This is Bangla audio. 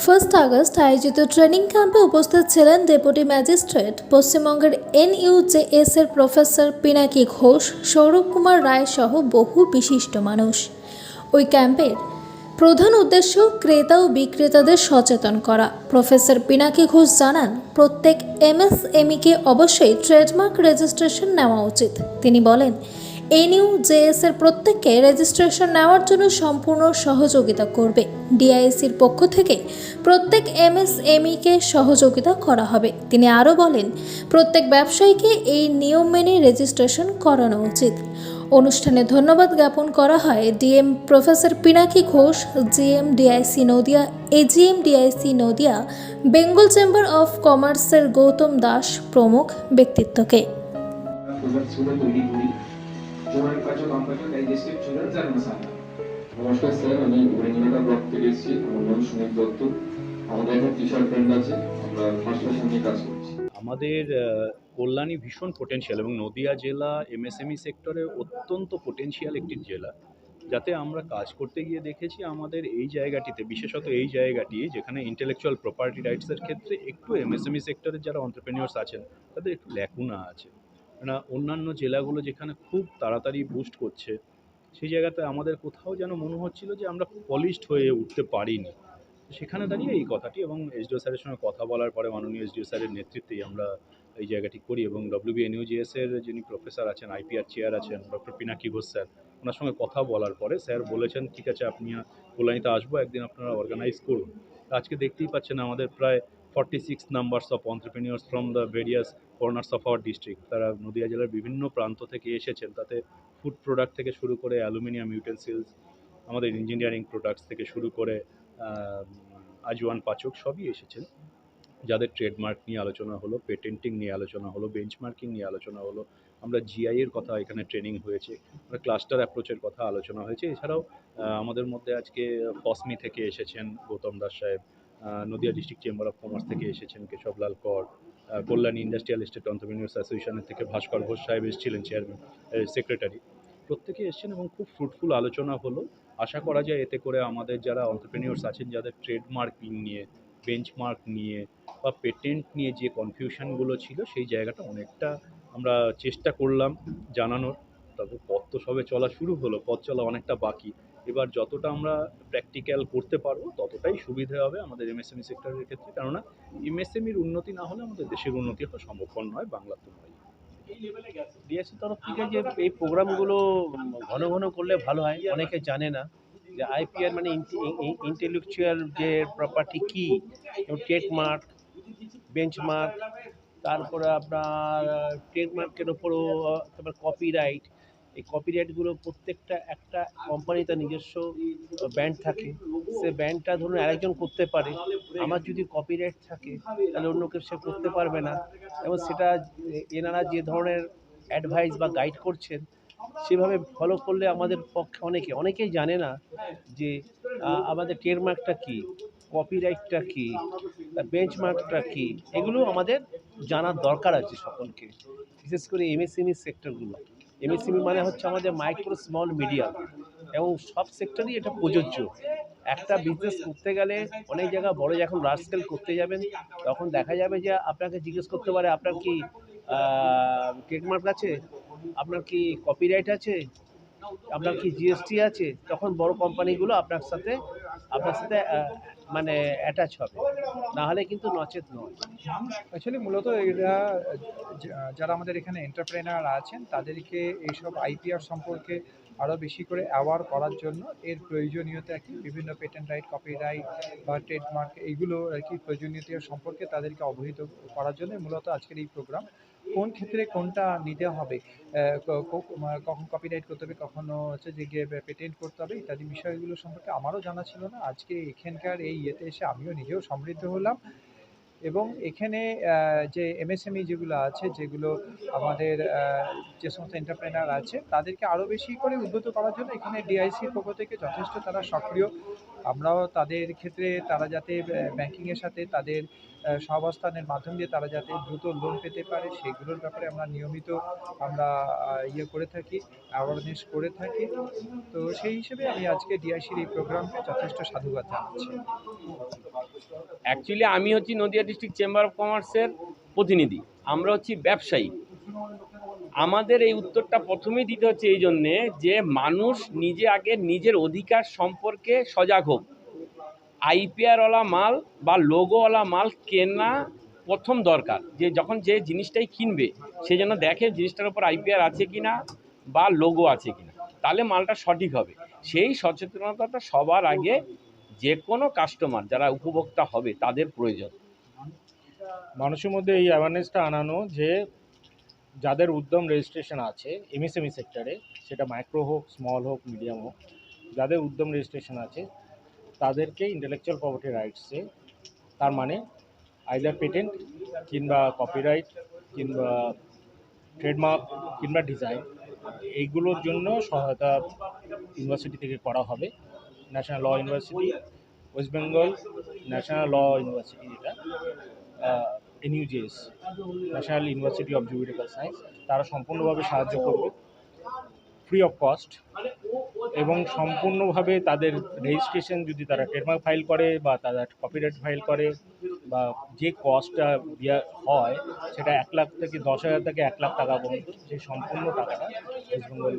ফার্স্ট আগস্ট আয়োজিত ট্রেনিং ক্যাম্পে উপস্থিত ছিলেন ডেপুটি ম্যাজিস্ট্রেট, পশ্চিমবঙ্গের এনইউজেএস এর প্রফেসর পিনাকি ঘোষ, সৌরভ কুমার রায় সহ বহু বিশিষ্ট মানুষ। ওই ক্যাম্পের প্রধান উদ্দেশ্য ক্রেতা ও বিক্রেতাদের সচেতন করা। প্রফেসর পিনাকি ঘোষ জানান, প্রত্যেক এমএসএমইকে অবশ্যই ট্রেডমার্ক রেজিস্ট্রেশন নেওয়া উচিত। তিনি বলেন এনইউ জেএস এর প্রত্যেককে রেজিস্ট্রেশন নেওয়ার জন্য সম্পূর্ণ সহযোগিতা করবে। ডিআইসির পক্ষ থেকে প্রত্যেক এমএসএমইকে সহযোগিতা করা হবে। তিনি আরও বলেন, প্রত্যেক ব্যবসায়ীকে এই নিয়ম মেনে রেজিস্ট্রেশন করানো উচিত। অনুষ্ঠানে ধন্যবাদ জ্ঞাপন করা হয় DM professor Pinaki Ghosh, GM DIC Nadia, AGM DIC Nadia, Bengal chamber of কমার্সের গৌতম দাস প্রমুখ ব্যক্তিত্বকে। ডাইজেস্টিভ চিলড্রেন্স অ্যান্ড মাসালা নমস্কার স্যার আমি ব্লক থেকে এসেছি আমার নাম সুনীল দত্ত। আমাদের এখন টিচার ফ্রেন্ড আছে আমরা ট্রান্সলেশন নিয়ে কাজ করছি। আমাদের কল্যাণী ভীষণ পোটেনশিয়াল এবং নদিয়া জেলা এমএসএমই সেক্টরে অত্যন্ত পোটেনশিয়াল একটি জেলা। যাতে আমরা কাজ করতে গিয়ে দেখেছি আমাদের এই জায়গাটিতে বিশেষত এই জায়গাটি যেখানে ইন্টেলেকচুয়াল প্রপার্টি রাইটসের ক্ষেত্রে একটু এমএসএমই সেক্টরের যারা অন্টারপ্রেনিয়ার্স আছেন তাদের একটু ল্যাকুনা আছে। না, অন্যান্য জেলাগুলো যেখানে খুব তাড়াতাড়ি বুস্ট করছে, সেই জায়গাতে আমাদের কোথাও যেন মনে হচ্ছিল যে আমরা পলিশড হয়ে উঠতে পারিনি। সেখানে দাঁড়িয়ে এই কথাটি এবং এসডিও স্যারের সঙ্গে কথা বলার পরে মাননীয় এসডিও স্যারের নেতৃত্বেই আমরা এই জায়গাটি করি এবং ডব্লিউবি এনইউজিএস এর যিনি প্রফেসর আছেন আইপিআর চেয়ার আছেন ডক্টর পিনাকি ঘোষ স্যার ওনার সঙ্গে কথা বলার পরে স্যার বলেছেন, ঠিক আছে, আপনি কল্যাণীতে আসব, একদিন আপনারা অর্গানাইজ করুন। আজকে দেখতেই পাচ্ছেন আমাদের প্রায় forty six numbers of entrepreneurs from the various corners of our district তারা নদিয়া জেলার বিভিন্ন প্রান্ত থেকে এসেছেন। তাতে ফুড প্রোডাক্ট থেকে শুরু করে অ্যালুমিনিয়াম ইউটেন্সিলস আমাদের ইঞ্জিনিয়ারিং প্রোডাক্টস থেকে শুরু করে আজওয়ান পাচক সবই এসেছেন। যাদের ট্রেডমার্ক নিয়ে আলোচনা হলো পেটেন্টিং নিয়ে আলোচনা হলো বেঞ্চমার্কিং নিয়ে আলোচনা হলো, আমরা জিআই এর কথা এখানে ট্রেনিং হয়েছে, আমরা ক্লাস্টার অ্যাপ্রোচের কথা আলোচনা হয়েছে। এছাড়াও আমাদের মধ্যে আজকে ফসমি থেকে এসেছেন, গৌতম দাস সাহেব। Nadia district chamber of commerce থেকে এসেছেন কেশবলাল কর কল্যাণী ইন্ডাস্ট্রিয়াল এস্টেট অন্টারপ্রিনিয়ার্স অ্যাসোসিয়েশনের থেকে ভাস্কর ঘোষ সাহেব এসেছিলেন চেয়ারম্যান সেক্রেটারি প্রত্যেকে এসেছেন এবং খুব ফ্রুটফুল আলোচনা হলো। আশা করা যায় এতে করে আমাদের যারা অন্টারপ্রেনিয়ার্স আছেন, যাদের ট্রেডমার্কিং নিয়ে বেঞ্চমার্ক নিয়ে বা পেটেন্ট নিয়ে যে কনফিউশনগুলো ছিল, সেই জায়গাটা অনেকটা আমরা চেষ্টা করলাম জানানোর। তবে পথ তো সবে চলা শুরু হলো, পথ চলা অনেকটা বাকি। এবার যতটা আমরা প্র্যাকটিক্যাল করতে পারব, ততটাই সুবিধে হবে আমাদের এমএসএমই সেক্টরের ক্ষেত্রে। কেননা এমএসএমইর উন্নতি না হলে আমাদের দেশের উন্নতি হওয়া সম্ভবপর নয়, বাংলার তো নয় ডিএসসি তরফ থেকে যে এই প্রোগ্রামগুলো ঘন ঘন করলে ভালো হয়, অনেকে জানে না যে আইপিআর মানে ইন্টেলেকচুয়াল যে প্রপার্টি কি? ট্রেডমার্ক বেঞ্চমার্ক তারপরে আপনার ট্রেডমার্কের ওপরও তারপর কপিরাইট এই কপিরাইটগুলো প্রত্যেকটা একটা কোম্পানি তার নিজস্ব ব্যান্ড থাকে। সে ব্যান্ডটা ধরুন আরেকজন করতে পারে। আমার যদি কপিরাইট থাকে, তাহলে অন্য কেউ সে করতে পারবে না। এবং সেটা এনারা যে ধরনের অ্যাডভাইস বা গাইড করছেন, সেভাবে ফলো করলে আমাদের পক্ষে অনেকে, অনেকেই জানে না যে আমাদের ট্রেডমার্কটা কী কপিরাইটটা কী বেঞ্চমার্কটা কী, এগুলো আমাদের জানার দরকার আছে সকলকে। বিশেষ করে এমএসএমই সেক্টরগুলো এমএসএমই মানে হচ্ছে আমাদের মাইক্রো স্মল মিডিয়াম এবং সব সেক্টরই এটা প্রযোজ্য। একটা বিজনেস করতে গেলে অনেক জায়গা বড় যখন লার্জ স্কেল করতে যাবেন, তখন দেখা যাবে যে আপনাকে জিজ্ঞেস করতে পারে, আপনার কি ট্রেডমার্ক আছে? আপনার কি কপিরাইট আছে? আপনার কি জিএসটি আছে? তখন বড় কোম্পানিগুলো আপনার সাথে আপনার সাথে মানে অ্যাটাচ হবে। নাহলে কিন্তু নচেত নয়। অ্যাকচুয়ালি মূলত এরা যারা আমাদের এখানে এন্টারপ্রেনার আছেন, তাদেরকে এইসব আইপিআর সম্পর্কে আরও বেশি করে অ্যাওয়ার করার জন্য এর প্রয়োজনীয়তা কি? বিভিন্ন পেটেন্ট রাইট কপিরাইট বা ট্রেডমার্ক এইগুলো আর কি প্রয়োজনীয়তা সম্পর্কে তাদেরকে অবহিত করার জন্য মূলত আজকের এই প্রোগ্রাম কোন ক্ষেত্রে কোনটা নিতে হবে? কখন কপিরাইট করতে হবে? কখনো হচ্ছে যে গিয়ে পেটেন্ট করতে হবে? ইত্যাদি বিষয়গুলো সম্পর্কে আমারও জানা ছিল না। আজকে এখানকার এই ইয়েতে এসে আমিও নিজেও সমৃদ্ধ হলাম। এবং এখানে যে এমএসএমই যেগুলো আছে, যেগুলো আমাদের যে সমস্ত এন্টারপ্রেনার আছে, তাদেরকে আরও বেশি করে উদ্বুদ্ধ করার জন্য এখানে ডিআইসির পক্ষ থেকে যথেষ্ট তারা সক্রিয় আমরাও তাদের ক্ষেত্রে তারা যাতে ব্যাংকিংয়ের সাথে তাদের সহাবস্থানের মাধ্যম দিয়ে তারা যাতে দ্রুত লোন পেতে পারে, সেগুলোর ব্যাপারে আমরা নিয়মিত আমরা ইয়ে করে থাকি অ্যাওয়ারনেস করে থাকি। তো সেই হিসেবে আমি আজকে ডিআইসির এই প্রোগ্রামকে যথেষ্ট সাধুবাদ জানাচ্ছি। অ্যাকচুয়ালি আমি হচ্ছি নদিয়া ডিস্ট্রিক্ট চেম্বার অফ কমার্সের প্রতিনিধি। আমরা হচ্ছি ব্যবসায়ী। আমাদের এই উত্তরটা প্রথমেই দিতে হচ্ছে এই জন্যে যে মানুষ নিজে আগে নিজের অধিকার সম্পর্কে সজাগ হোক। আইপিআরওয়ালা মাল বা লোগোওয়ালা মাল কেনা প্রথম দরকার। যে যখন যে জিনিসটাই কিনবে, সে যেন দেখে জিনিসটার উপর আইপিআর আছে কি না বা লোগো আছে কি না তাহলে মালটা সঠিক হবে। সেই সচেতনতাটা সবার আগে যে কোনো কাস্টমার যারা উপভোক্তা হবে, তাদের প্রয়োজন। মানুষের মধ্যে এই অ্যাওয়ারনেসটা আনানো যে যাদের উদ্যম রেজিস্ট্রেশন আছে এমএসএমই সেক্টরে সেটা মাইক্রো হোক স্মল হোক মিডিয়াম হোক, যাদের উদ্যম রেজিস্ট্রেশন আছে, তাদেরকে ইন্টেলেকচুয়াল প্রপার্টি রাইটসে তার মানে আইদার পেটেন্ট কিংবা কপিরাইট কিংবা ট্রেডমার্ক কিংবা ডিজাইন এইগুলোর জন্য সহায়তা ইউনিভার্সিটি থেকে করা হবে। National law university West Bengal national law university যেটা NUJS national university of juridical science তারা সম্পূর্ণভাবে সাহায্য করবে ফ্রি অফ কস্ট এবং সম্পূর্ণভাবে তাদের রেজিস্ট্রেশন যদি তারা ট্রেডমার্ক ফাইল করে বা তারা কপিরাইট ফাইল করে বা যে কস্টটা দেওয়া হয়, সেটা এক লাখ থেকে দশ হাজার থেকে এক লাখ টাকা পর্যন্ত, সেই সম্পূর্ণ টাকাটা ওয়েস্ট বেঙ্গল